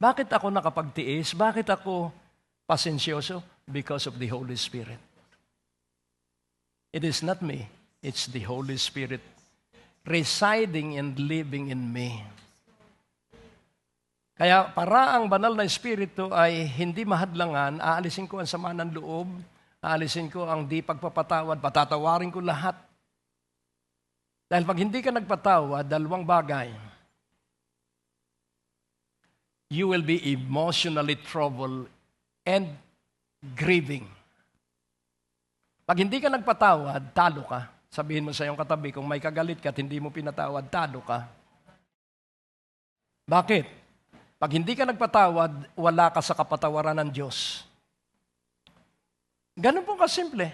Bakit ako nakapagtiis? Bakit ako pasensyoso? Because of the Holy Spirit. It is not me, it's the Holy Spirit residing and living in me. Kaya para ang banal na Espiritu ay hindi mahadlangan, aalisin ko ang sama ng loob, aalisin ko ang di pagpapatawad, patatawarin ko lahat. Dahil pag hindi ka nagpatawad, dalawang bagay. You will be emotionally troubled and grieving. Pag hindi ka nagpatawad, talo ka. Sabihin mo sa iyong katabi, kung may kagalit ka at hindi mo pinatawad, talo ka. Bakit? Pag hindi ka nagpatawad, wala ka sa kapatawaran ng Diyos. Ganun po kasimple.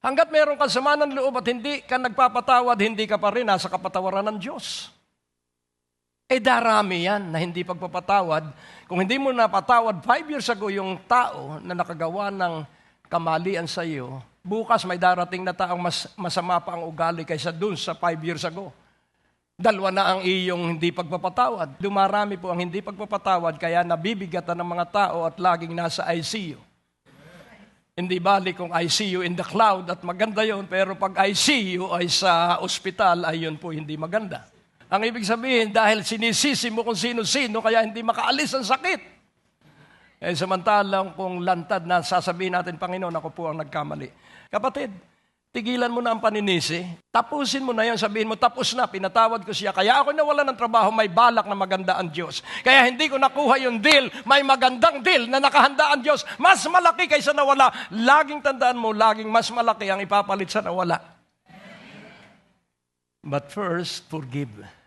Hanggat meron ka sama ng loob at hindi ka nagpapatawad, hindi ka pa rin nasa kapatawaran ng Diyos. Eh darami yan na hindi pagpapatawad. Kung hindi mo napatawad five years ago yung tao na nakagawa ng kamalian sa iyo, bukas may darating na taong mas, masama pa ang ugali kaysa dun sa five years ago. Dalawa na ang iyong hindi pagpapatawad. Dumarami po ang hindi pagpapatawad kaya nabibigatan ng mga tao at laging nasa ICU. Hindi bali kung ICU in the cloud at maganda yon pero pag ICU ay sa ospital ay yun po hindi maganda. Ang ibig sabihin, dahil sinisisi mo kung sino-sino, kaya hindi makaalis ang sakit. Eh, samantalang kung lantad na sasabihin natin, Panginoon, ako po ang nagkamali. Kapatid, tigilan mo na ang paninisi. Tapusin mo na yon Sabihin mo, tapos na, pinatawad ko siya. Kaya ako nawala ng trabaho, may balak na maganda ang Diyos. Kaya hindi ko nakuha yung deal, may magandang deal na nakahanda ang Diyos. Mas malaki kaysa nawala. Laging tandaan mo, laging mas malaki ang ipapalit sa nawala. But first, forgive.